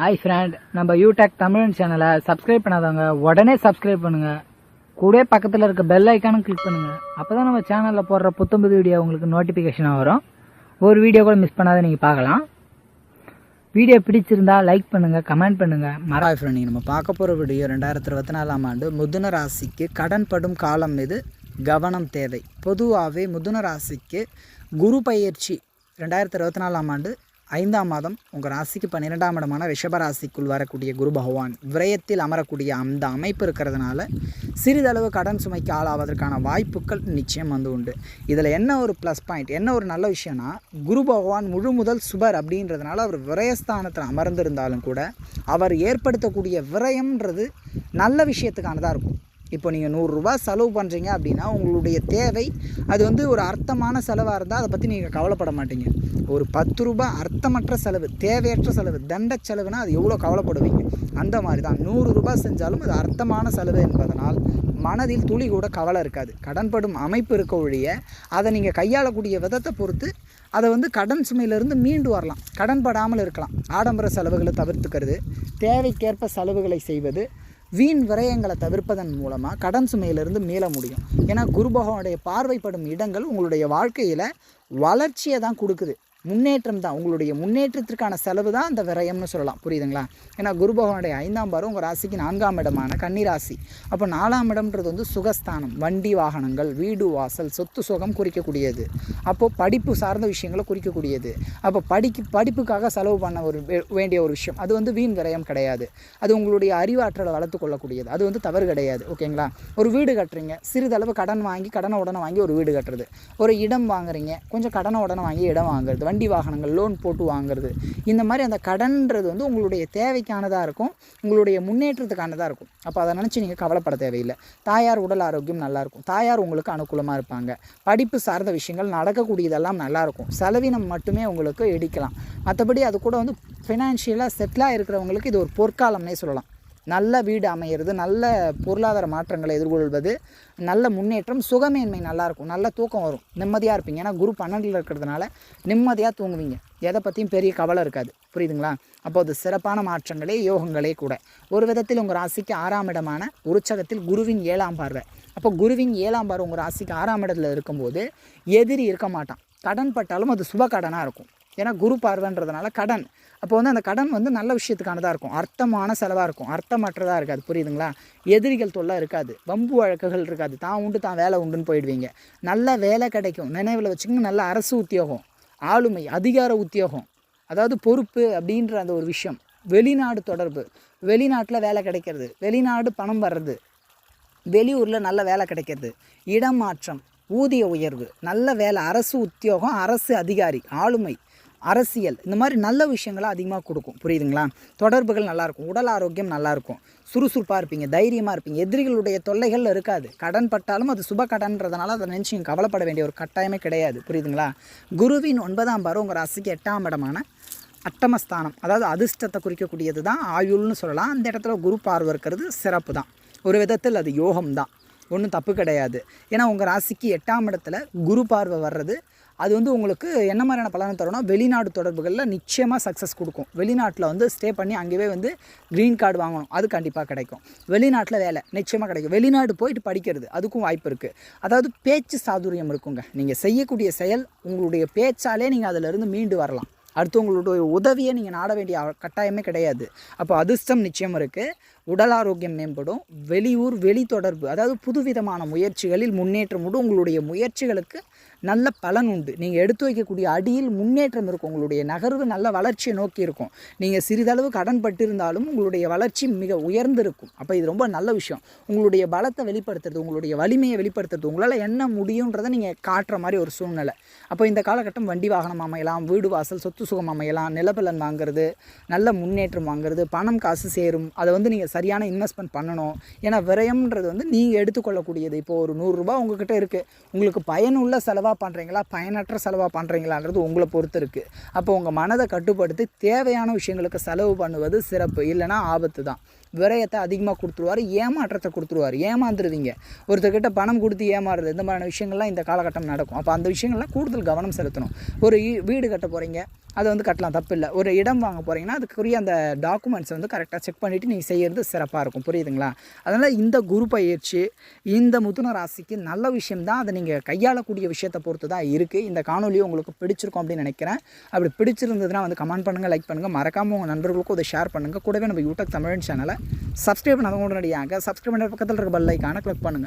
Hi friend நம்ம யூடெக் தமிழ் சேனலை subscribe பண்ணாதவங்க உடனே சப்ஸ்கிரைப் பண்ணுங்க. கூட பக்கத்தில் இருக்க பெல் ஐக்கானும் கிளிக் பண்ணுங்க. அப்பதான் நம்ம சேனலில் போடுற புத்தம்புது வீடியோ உங்களுக்கு நோட்டிஃபிகேஷனாக வரும். ஒரு வீடியோ கூட மிஸ் பண்ணாத நீங்கள் பார்க்கலாம். வீடியோ பிடிச்சிருந்தா லைக் பண்ணுங்க கமெண்ட் பண்ணுங்க. மற ஃப்ரெண்ட் ஃப்ரெண்ட் நம்ம பார்க்க போகிற வீடியோ ரெண்டாயிரத்தி இருபத்தி நாலாம் ஆண்டு முதுன ராசிக்கு கடன் படும் காலம் மீது கவனம் தேவை. பொதுவாகவே முதுன ராசிக்கு குரு பயிற்சி ரெண்டாயிரத்தி இருபத்தி நாலாம் ஆண்டு ஐந்தாம் மாதம் உங்கள் ராசிக்கு பன்னிரெண்டாம் இடமான ரிஷபராசிக்குள் வரக்கூடிய குரு பகவான் விரயத்தில் அமரக்கூடிய அந்த அமைப்பு இருக்கிறதுனால சிறிதளவு கடன் சுமைக்கு ஆளாவதற்கான வாய்ப்புகள் நிச்சயம் வந்து உண்டு. இதில் என்ன ஒரு ப்ளஸ் பாயிண்ட் என்ன ஒரு நல்ல விஷயம்னா குரு பகவான் முழு முதல் சுபர் அப்படின்றதுனால அவர் விரயஸ்தானத்தில் அமர்ந்திருந்தாலும் கூட அவர் ஏற்படுத்தக்கூடிய விரயம்ன்றது நல்ல விஷயத்துக்கானதாக இருக்கும். இப்போ நீங்கள் நூறுரூவா செலவு பண்ணுறீங்க அப்படின்னா உங்களுடைய தேவை அது வந்து ஒரு அர்த்தமான செலவாக இருந்தால் அதை பற்றி நீங்கள் கவலைப்பட மாட்டீங்க. ஒரு பத்து ரூபாய் அர்த்தமற்ற செலவு தேவையற்ற செலவு தண்ட செலவுனா அது எவ்வளோ கவலைப்படுவீங்க? அந்த மாதிரி தான் நூறு ரூபாய் செஞ்சாலும் அது அர்த்தமான செலவு என்பதனால் மனதில் துளி கூட கவலை இருக்காது. கடன்படும் அமைப்பு இருக்க ஒழிய அதை நீங்கள் கையாளக்கூடிய விதத்தை பொறுத்து அதை வந்து கடன் சுமையிலேருந்து மீண்டு வரலாம். கடன்படாமல் இருக்கலாம். ஆடம்பர செலவுகளை தவிர்த்துக்கிறது. தேவைக்கேற்ப செலவுகளை செய்வது வீண் விரயங்களை தவிர்ப்பதன் மூலமாக கடன் சுமையிலிருந்து மீள முடியும். ஏன்னா குரு பகவானுடைய பார்வைப்படும் இடங்கள் உங்களுடைய வாழ்க்கையில் வளர்ச்சியை தான் கொடுக்குது. முன்னேற்றம் தான் உங்களுடைய முன்னேற்றத்திற்கான செலவு தான் அந்த விரயம்னு சொல்லலாம். புரியுதுங்களா? ஏன்னா குரு பகவானுடைய ஐந்தாம் பாரம் உங்கள் ராசிக்கு நான்காம் இடமான கன்னிராசி. அப்போ நாலாம் இடம்ன்றது வந்து சுகஸ்தானம் வண்டி வாகனங்கள் வீடு வாசல் சொத்து சுகம் குறிக்கக்கூடியது. அப்போது படிப்பு சார்ந்த விஷயங்களை குறிக்கக்கூடியது. அப்போ படிக்கு படிப்புக்காக செலவு பண்ண ஒரு வே- வேண்டிய ஒரு விஷயம். அது வந்து வீண் விரயம் கிடையாது. அது உங்களுடைய அறிவாற்றலை வளர்த்து கொள்ளக்கூடியது. அது வந்து தவறு கிடையாது. ஓகேங்களா? ஒரு வீடு கட்டுறீங்க. சிறிதளவு கடன் வாங்கி கடனை உடனே வாங்கி ஒரு வீடு கட்டுறது. ஒரு இடம் வாங்குறீங்க. கொஞ்சம் கடனை உடனே வாங்கி இடம் வாங்குறது. வண்டி வாகனங்கள் லோன் போட்டு வாங்குறது. இந்த மாதிரி அந்த கடன்றது வந்து உங்களுடைய தேவைக்கானதாக இருக்கும். உங்களுடைய முன்னேற்றத்துக்கானதாக இருக்கும். அப்போ அதை நினச்சி நீங்கள் கவலைப்பட தேவையில்லை. தாயார் உடல் ஆரோக்கியம் நல்லா இருக்கும். தாயார் உங்களுக்கு அனுகூலமாக இருப்பாங்க. படிப்பு சார்ந்த விஷயங்கள் நடக்கக்கூடியதெல்லாம் நல்லாயிருக்கும் செலவினம் மட்டுமே உங்களுக்கு இடிக்கலாம் மற்றபடி அது கூட வந்து ஃபினான்ஷியலாக செட்டிலாக இருக்கிறவங்களுக்கு இது ஒரு பொற்காலம்னே சொல்லலாம். நல்ல வீடு அமையிறது நல்ல பொருளாதார மாற்றங்களை எதிர்கொள்வது நல்ல முன்னேற்றம் சுகமேன்மை நல்லாயிருக்கும் நல்ல தூக்கம் வரும் நிம்மதியாக இருப்பீங்க. ஏன்னா குரு பன்னெண்டில் இருக்கிறதுனால நிம்மதியாக தூங்குவீங்க. எதை பற்றியும் பெரிய கவலை இருக்காது. புரியுதுங்களா? அப்போ அது சிறப்பான மாற்றங்களே யோகங்களே கூட. ஒரு விதத்தில் உங்கள் ராசிக்கு ஆறாம் இடமான உற்சகத்தில் குருவின் ஏழாம் பார்வை. அப்போ குருவின் ஏழாம் பார்வை உங்கள் ராசிக்கு ஆறாம் இடத்துல இருக்கும்போது எதிரி இருக்க மாட்டான். கடன் பட்டாலும் அது சுப கடனாக இருக்கும். ஏன்னா குரு பார்வைன்றதுனால கடன். அப்போ வந்து அந்த கடன் வந்து நல்ல விஷயத்துக்கானதாக இருக்கும். அர்த்தமான செலவாக இருக்கும். அர்த்தமற்றதாக இருக்காது. புரியுதுங்களா? எதிரிகள் தொல்லை இருக்காது. வம்பு வழக்குகள் இருக்காது. தான் உண்டு தான் வேலை உண்டுன்னு போயிடுவீங்க. நல்ல வேலை கிடைக்கும். நினைவில் வச்சுக்கோங்க நல்ல அரசு உத்தியோகம். ஆளுமை அதிகார உத்தியோகம். அதாவது பொறுப்பு அப்படின்ற அந்த ஒரு விஷயம். வெளிநாடு தொடர்பு. வெளிநாட்டில் வேலை கிடைக்கிறது. வெளிநாடு பணம் வர்றது. வெளியூரில் நல்ல வேலை கிடைக்கிறது. இடம் மாற்றம் ஊதிய உயர்வு. நல்ல வேலை. அரசு உத்தியோகம் அரசு அதிகாரி. ஆளுமை. அரசியல் இந்த மாதிரி நல்ல விஷயங்களை அதிகமாக கொடுக்கும். புரியுதுங்களா? தொடர்புகள் நல்லாயிருக்கும். உடல் ஆரோக்கியம் நல்லாயிருக்கும். சுறுசுறுப்பாக இருப்பீங்க தைரியமாக இருப்பீங்க. எதிரிகளுடைய தொல்லைகள் இருக்காது. கடன் பட்டாலும் அது சுப கடன்றதுனால அதை நினச்சி நீங்கள் கவலைப்பட வேண்டிய ஒரு கட்டாயமே கிடையாது. புரியுதுங்களா? குருவின் ஒன்பதாம் பருவம் உங்கள் ராசிக்கு எட்டாம் இடமான அட்டமஸ்தானம். அதாவது அதிர்ஷ்டத்தை குறிக்கக்கூடியது தான் ஆயுள்னு சொல்லலாம். அந்த இடத்துல குரு பார்வை இருக்கிறது சிறப்பு தான் ஒரு விதத்தில் அது யோகம் தான் ஒன்றும் தப்பு கிடையாது. ஏன்னா உங்கள் ராசிக்கு எட்டாம் இடத்துல குரு பார்வை வர்றது அது வந்து உங்களுக்கு என்ன மாதிரியான பலனை தரும்னா வெளிநாடு தொடர்புகளில் நிச்சயமாக சக்ஸஸ் கொடுக்கும். வெளிநாட்டில் வந்து ஸ்டே பண்ணி அங்கேயே வந்து க்ரீன் கார்டு வாங்கணும். அது கண்டிப்பாக கிடைக்கும். வெளிநாட்டில் வேலை நிச்சயமாக கிடைக்கும். வெளிநாடு போயிட்டு படிக்கிறது அதுக்கும் வாய்ப்பு இருக்குது அதாவது பேச்சு சாதுரியம் இருக்குங்க. நீங்கள் செய்யக்கூடிய செயல் உங்களுடைய பேச்சாலே நீங்கள் அதிலிருந்து மீண்டு வரலாம். அடுத்தவங்களுடைய உதவியை நீங்கள் நாட வேண்டிய கட்டாயமே கிடையாது. அப்போ அதிர்ஷ்டம் நிச்சயம் இருக்குது உடல் ஆரோக்கியம் மேம்படும். வெளியூர் வெளி தொடர்பு அதாவது புதுவிதமான முயற்சிகளில் முன்னேற்றம் உங்களுடைய முயற்சிகளுக்கு நல்ல பலன் உண்டு. நீங்கள் எடுத்து வைக்கக்கூடிய அடியில் முன்னேற்றம் இருக்கும். உங்களுடைய நகர்வு நல்ல வளர்ச்சியை நோக்கி இருக்கும். நீங்கள் சிறிதளவு கடன் பட்டிருந்தாலும் உங்களுடைய வளர்ச்சி மிக உயர்ந்திருக்கும். அப்போ இது ரொம்ப நல்ல விஷயம். உங்களுடைய பலத்தை வெளிப்படுத்துறது உங்களுடைய வலிமையை வெளிப்படுத்துறது உங்களால் என்ன முடியுன்றதை நீங்கள் காட்டுற மாதிரி ஒரு சூழ்நிலை. அப்போ இந்த காலகட்டம் வண்டி வாகனம் அமையலாம் வீடு வாசல் சொத்து சுகம் அமையலாம் நிலபலன் வாங்குறது நல்ல முன்னேற்றம் வாங்குறது பணம் காசு சேரும் அதை வந்து நீங்கள் சரியான இன்வெஸ்ட்மெண்ட் பண்ணணும். ஏன்னா விரயம்ன்றது வந்து நீங்கள் எடுத்துக்கொள்ளக்கூடியது. இப்போ ஒரு நூறுரூபா உங்ககிட்ட இருக்குது உங்களுக்கு பயனுள்ள செலவாக பண்ணுறீங்களா பயனற்ற செலவாக பண்ணுறீங்களான்றது உங்களை பொறுத்து இருக்குது அப்போ உங்கள் மனதை கட்டுப்படுத்தி தேவையான விஷயங்களுக்கு செலவு பண்ணுவது சிறப்பு. இல்லைன்னா ஆபத்து தான் விரயத்தை அதிகமாக கொடுத்துருவார் ஏமாற்றத்தை கொடுத்துருவார். ஏமாந்துருவீங்க ஒருத்தர்கிட்ட பணம் கொடுத்து ஏமாறுறது இந்த மாதிரியான விஷயங்கள்லாம் இந்த காலகட்டம் நடக்கும். அப்போ அந்த விஷயங்கள்லாம் கூடுதல் கவனம் செலுத்தணும். ஒரு இ- வீடு கட்ட போகிறீங்க அதை வந்து கட்டலாம் தப்பு இல்லை ஒரு இடம் வாங்க போகிறீங்கன்னா அதுக்குரிய அந்த டாக்குமெண்ட்ஸ் வந்து கரெக்டாக செக் பண்ணிவிட்டு நீங்கள் செய்கிறது சிறப்பாக இருக்கும். புரியுதுங்களா? அதனால் இந்த குரு பயிற்சி இந்த முதுன ராசிக்கு நல்ல விஷயம் தான் அதை நீங்கள் கையாளக்கூடிய விஷயத்தை பொறுத்து தான் இருக்குது இந்த காணொலியும் உங்களுக்கு பிடிச்சிருக்கும் அப்படின்னு நினைக்கிறேன். அப்படி பிடிச்சிருந்ததுன்னா வந்து கமெண்ட் பண்ணுங்கள் லைக் பண்ணுங்கள் மறக்காமல் உங்கள் நண்பர்களுக்கும் அதை ஷேர் பண்ணுங்கள் கூடவே நம்ம யூடியூப் தமிழ் சேனலை சப்ஸ்கிரைப் பண்ணாதவங்க உடனடியாக சப்ஸ்கிரைப் பண்ணுற பக்கத்தில் இருக்க பெல் ஐக்கானை கிளிக் பண்ணுங்கள்